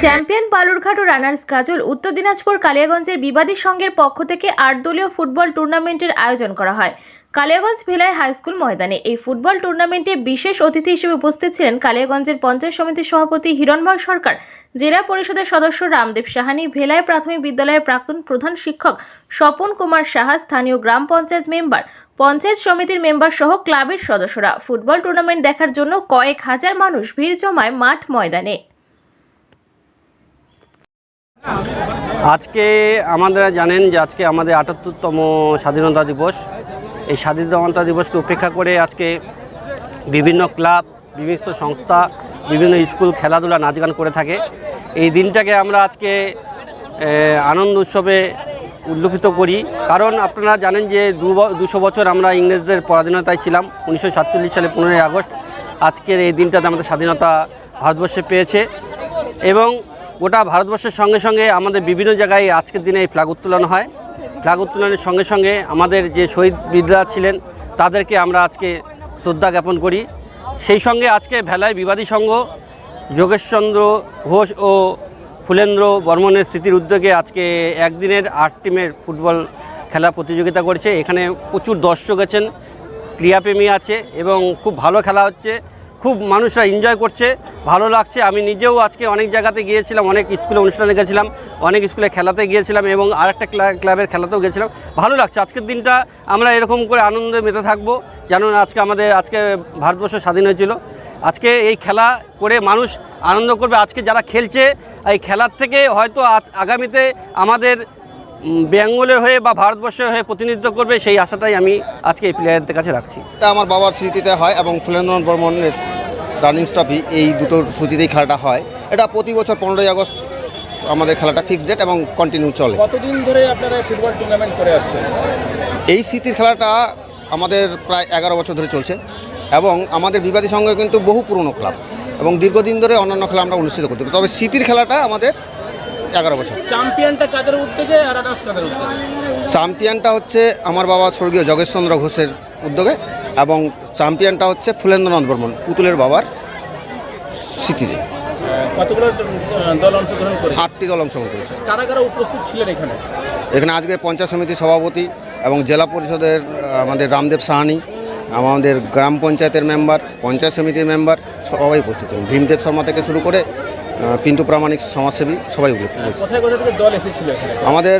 Champion Balurghat ও runners গাজল উত্তর দিনাজপুর কালিয়াগঞ্জের বিবাদী সংঘের পক্ষ থেকে আট দলীয় ফুটবল টুর্নামেন্টের আয়োজন করা হয়। কালিয়াগঞ্জ ভিলায় হাইস্কুল ময়দানে এই ফুটবল টুর্নামেন্টে বিশেষ অতিথি হিসেবে উপস্থিত ছিলেন কালিয়াগঞ্জের পঞ্চায়েত সমিতির সভাপতি হিরণময় সরকার, জেলা পরিষদের সদস্য রামদেব সাহানি ভেলায় প্রাথমিক বিদ্যালয়ের প্রাক্তন প্রধান শিক্ষক স্বপন কুমার সাহা, স্থানীয় গ্রাম পঞ্চায়েত মেম্বার, পঞ্চায়েত সমিতির মেম্বার সহ ক্লাবের সদস্যরা। ফুটবল টুর্নামেন্ট দেখার জন্য কয়েক হাজার মানুষ ভিড় জমায় মাঠ ময়দানে। আজকে আমাদের জানেন যে আজকে আমাদের আটাত্তরতম স্বাধীনতা দিবস। এই স্বাধীনতা দিবসকে উপেক্ষা করে আজকে বিভিন্ন ক্লাব, বিভিন্ন সংস্থা, বিভিন্ন স্কুল খেলাধুলা, নাচ গান করে থাকে। এই দিনটাকে আমরা আজকে আনন্দ উৎসবে উল্লেখিত করি। কারণ আপনারা জানেন যে দুশো বছর আমরা ইংরেজদের পরাধীনতায় ছিলাম, উনিশশো সাতচল্লিশ সালে পনেরোই আগস্ট। আজকের এই দিনটাতে আমাদের স্বাধীনতা ভারতবর্ষে পেয়েছে। এবং গোটা ভারতবর্ষের সঙ্গে সঙ্গে আমাদের বিভিন্ন জায়গায় আজকের দিনে এই ফ্ল্যাগ উত্তোলন হয়। ফ্ল্যাগ উত্তোলনের সঙ্গে সঙ্গে আমাদের যে শহীদ বিদ্যা ছিলেন, তাদেরকে আমরা আজকে শ্রদ্ধা জ্ঞাপন করি। সেই সঙ্গে আজকে ভেলায় বিবাদী সংঘ, যোগেশচন্দ্র ঘোষ ও ফুলেন্দ্র বর্মনের স্মৃতির উদ্যোগে আজকে একদিনের আট টিমের ফুটবল খেলা প্রতিযোগিতা করেছে। এখানে প্রচুর দর্শক আছেন, ক্রীড়াপ্রেমী আছে এবং খুব ভালো খেলা হচ্ছে। খুব মানুষরা এনজয় করছে, ভালো লাগছে। আমি নিজেও আজকে অনেক জায়গাতে গিয়েছিলাম, অনেক স্কুলে অনুষ্ঠানে গেছিলাম, অনেক স্কুলে খেলাতে গিয়েছিলাম এবং আরেকটা ক্লা- ক্লাবের খেলাতেও গেছিলাম। ভালো লাগছে। আজকের দিনটা আমরা এরকম করে আনন্দে মেতে থাকব, যেন আজকে আমাদের, আজকে ভারতবর্ষ স্বাধীন হয়েছিল। আজকে এই খেলা করে মানুষ আনন্দ করবে। আজকে যারা খেলছে, এই খেলার থেকে হয়তো আজ- আগামীতে আমাদের বেঙ্গলের হয়ে বা ভারতবর্ষের হয়ে প্রতিনিধিত্ব করবে, সেই আশাটাই আমি আজকে এই প্লেয়ারদের কাছে রাখছি। এটা আমার বাবার স্মৃতিতে হয় এবং ফুলেন্দ্রনাথ বর্মনের রানিং স্টপই এই দুটোর স্মৃতিতেই খেলাটা হয়। এটা প্রতি বছর পনেরোই আগস্ট আমাদের খেলাটা ফিক্সড ডেট এবং কন্টিনিউ চলে। কতদিন ধরে আপনারা ফুটবল টুর্নামেন্ট করে আসছেন? এই স্মৃতির খেলাটা আমাদের প্রায় এগারো বছর ধরে চলছে এবং আমাদের বিবাদী সঙ্গে কিন্তু বহু পুরনো ক্লাব এবং দীর্ঘদিন ধরে অন্যান্য খেলা আমরা অনুষ্ঠিত করতে পারি। তবে স্মৃতির খেলাটা আমাদের এগারো বছর। চ্যাম্পিয়নটা কাদের উদ্যোগে আর কাদের উদ্যোগে? চ্যাম্পিয়নটা হচ্ছে আমার বাবা স্বর্গীয় যোগেশচন্দ্র ঘোষের উদ্যোগে এবং চ্যাম্পিয়নটা হচ্ছে ফুলেন্দ্রনাথ বর্মন পুতুলের বাবার কতগুলো দল অংশগ্রহণ করে আটটি দল অংশগ্রহণ করেছে। কারা কারা উপস্থিত ছিলেন এখানে? এখানে আজকে পঞ্চায়েত সমিতির সভাপতি এবং জেলা পরিষদের আমাদের রামদেব সাহানি আমাদের গ্রাম পঞ্চায়েতের মেম্বার পঞ্চায়েত সমিতির মেম্বার সবাই উপস্থিত ছিলেন। ভীমদেব শর্মা থেকে শুরু করে পিন্টু প্রামাণিক সমাজসেবী সবাই উপস্থিত এসেছিল আমাদের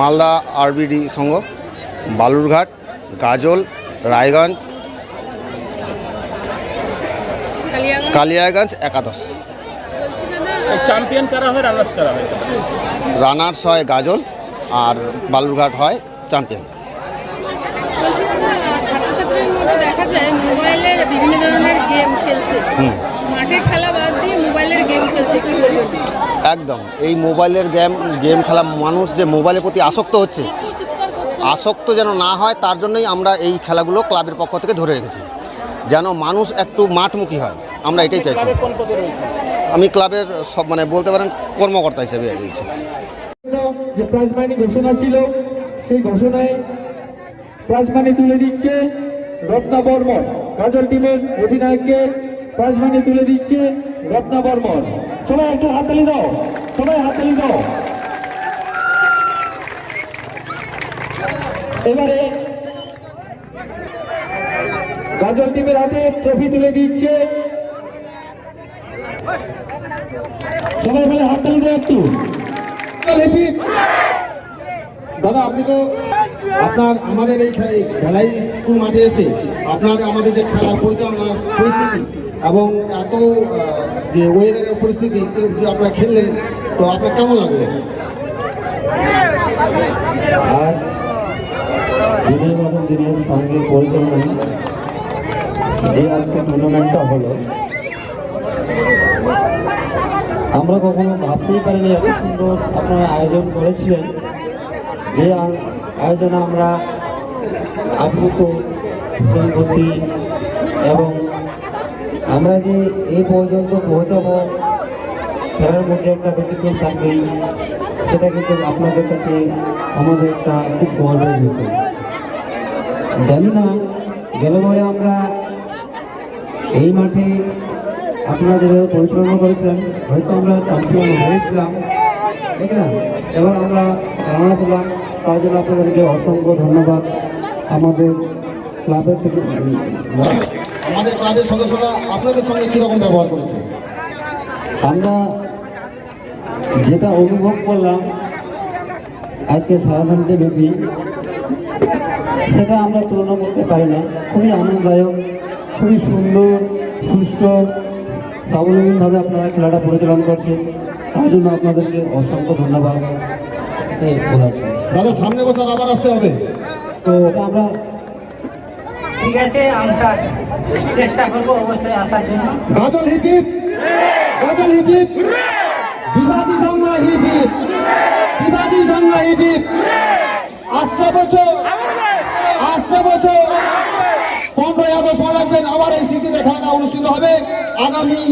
মালদা আরবিডি সংঘ বালুরঘাট গাজল রায়গঞ্জ কালিয়াগঞ্জ? একাদশ। চ্যাম্পিয়ন কারা হয়? রানার্স কারা হয়? রানার্স হয় গাজল আর বালুরঘাট হয় চ্যাম্পিয়ন বলছি দাদা, ছাত্রছাত্রীর মধ্যে দেখা যায় মোবাইলের বিভিন্ন ধরনের গেম খেলছে। মাঠে খেলা বাদ দিয়ে মোবাইলের গেম খেলছে কি একদম। এই মোবাইলের গেম গেম খেলা মানুষ যে মোবাইলের প্রতি আসক্ত হচ্ছে আসক্ত যেন না হয় তার জন্যই আমরা এই খেলাগুলো ক্লাবের পক্ষ থেকে ধরে রেখেছি। যেন মানুষ একটু মাঠমুখী হয়। আমরা এটাই চাইছি। আমি ক্লাবের সব মানে বলতে পারেন কর্মকর্তা হিসেবে রয়েছি। যে প্রাইজ মানি ঘোষণা ছিল সেই ঘোষণায় প্রাইজ মানি তুলে দিচ্ছে রত্না বর্মন। কাজল টিমের অধিনায়ককে প্রাইজ মানি তুলে দিচ্ছে রত্না বর্মন। সবাই একটু হাততালি দাও। সবাই হাততালি দাও। এবারে গাজল টিমের হাতে ট্রফি তুলে দিচ্ছে। সবাই বলে হাততালি দাও একটু। দাদা আপনি তো আপনার আমাদের এই খেলাই স্কুল মাঠে এসে আপনার আমাদের যে খেলার পরিচালনার পরিস্থিতি এবং এত যে ওয়েদারের পরিস্থিতি যে আপনারা খেললেন তো আপনার কেমন লাগল? আর দিনের মতন দিনের সঙ্গে পরিচালনায় যে আজকে টুর্নামেন্টটা হলো, আমরা কখনো ভাবতেই পারিনি এত সুন্দর আপনারা আয়োজন করেছিলেন। যে আয়োজনে আমরা আপ্লুত সন্তোষী এবং আমরা যে এই পর্যন্ত পৌঁছাবো, খেলার মধ্যে একটা ব্যতিক্রম থাকবেই, সেটা কিন্তু আপনাদের কাছে আমাদের একটা খুব গর্বের বিষয়। জানি না গেলবারে আমরা এই মাঠে আপনারা যেভাবে পরিচালনা করেছেন। হয়তো আমরা চ্যাম্পিয়ন হয়েছিলাম। ঠিক না? এবার আমরা রানা ছিলাম তার জন্য আপনাদেরকে অসংখ্য ধন্যবাদ। আমাদের ক্লাবের থেকে আমাদের ক্লাবের সদস্যরা আপনাদের সঙ্গে কীরকম ব্যবহার করেছে? আমরা যেটা অনুভব করলাম আজকে সারাদিনকে ব্যাপী সেটা আমরা তুলনা করতে পারি না। খুবই আনন্দদায়ক। খুবই সুন্দর সুস্থ স্বাবলম্বীভাবে আপনারা খেলাটা পরিচালনা করছেন। তার জন্য আপনাদেরকে অসংখ্য ধন্যবাদ। দাদা সামনে বছর আবার আসতে হবে। তো আমরা ঠিক আছে আমরা চেষ্টা করব অবশ্যই আসার জন্য। Gajol hip hip Gajol hip hip Bibadi Sangha hip heap Bibadi Sangha hip hip আসছে বছর! আসছে বছর! পনেরোই আগস্ট স্মৃতিতে খেলাটা অনুষ্ঠিত হবে। আগামী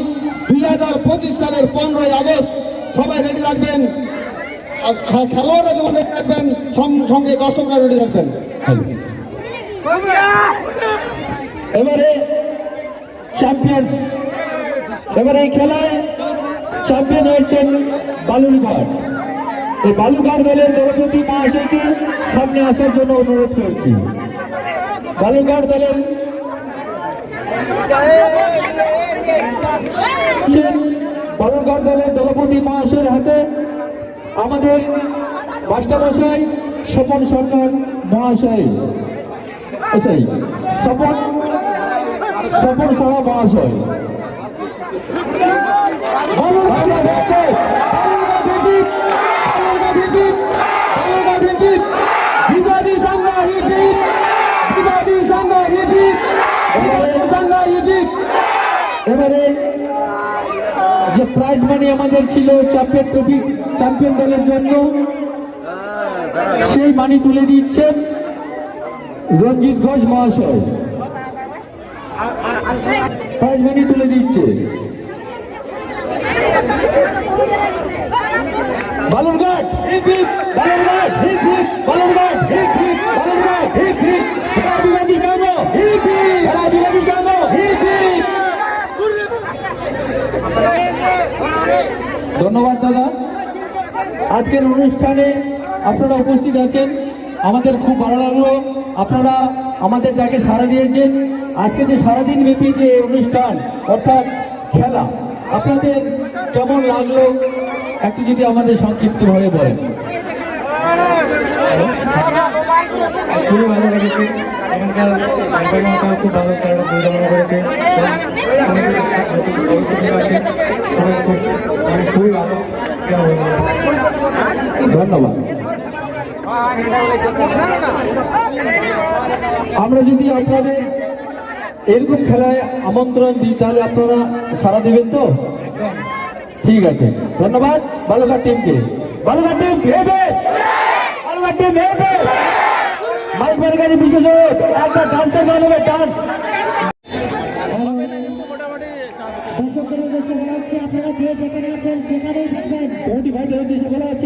দুই হাজার পঁচিশ সালের পনেরোই আগস্ট সবাই রেডি রাখবেন খেলোয়াড়রা যেমন রেডি রাখবেন সঙ্গে দর্শকরা রেডি রাখবেন এবারে চ্যাম্পিয়ন এবারে এই খেলায় চ্যাম্পিয়ন হয়েছেন বালুরঘাট। এই বালুরঘাট দলের দলপতি মহাশয়কে সামনে আসার জন্য অনুরোধ করছি। বালুরঘাট দলের বালুরঘাট দলের দলপতি মহাশয়ের হাতে আমাদের মাস্টারমশাই স্বপন সরকার মহাশয়। আচ্ছাই স্বপন স্বপন সাহা মহাশয় বিবাদী Sangha heap hip Bibadi Sangha heap hip Bibadi Sangha hip hip এবারে যে প্রাইজ মানি আমাদের ছিল চ্যাম্পিয়ন ট্রফি চ্যাম্পিয়ন দলের জন্য, সেই মানি তুলে দিচ্ছেন রঞ্জিত ঘোষ মহাশয়। প্রাইজ মানি তুলে দিচ্ছে। বালুরঘাট বালুরঘাট বালুরঘাট হিপ হিপ খেলা বিবাদী সংঘ হিপ হিপ খেলা বিবাদী সংঘ হিপ হিপ ধন্যবাদ দাদা। আজকের অনুষ্ঠানে আপনারা উপস্থিত আছেন। আমাদের খুব ভালো লাগল। আপনারা আমাদের ডাকে সাড়া দিয়েছেন। আজকে যে সারাদিন ব্যাপী যে অনুষ্ঠান অর্থাৎ খেলা আপনাদের কেমন লাগল একটু যদি আমাদের সংক্ষিপ্তভাবে বলেন। খুবই ভালো লেগেছে। ধন্যবাদ। আমরা যদি আপনাদের এরকম খেলায় আমন্ত্রণ দিই, তাহলে আপনারা সারা দেবেন তো? ঠিক আছে। ধন্যবাদ। বালুঘাট টিমকে বালুঘাট টিম হেবে বালুঘাট টিম হেবে মাইক মারের কাছে বিশেষ অনুরোধ একটা ডান্সের গান হবে ডান্স কমিটি ভাইদের উদ্দেশ্যে বলা আছে তোমরা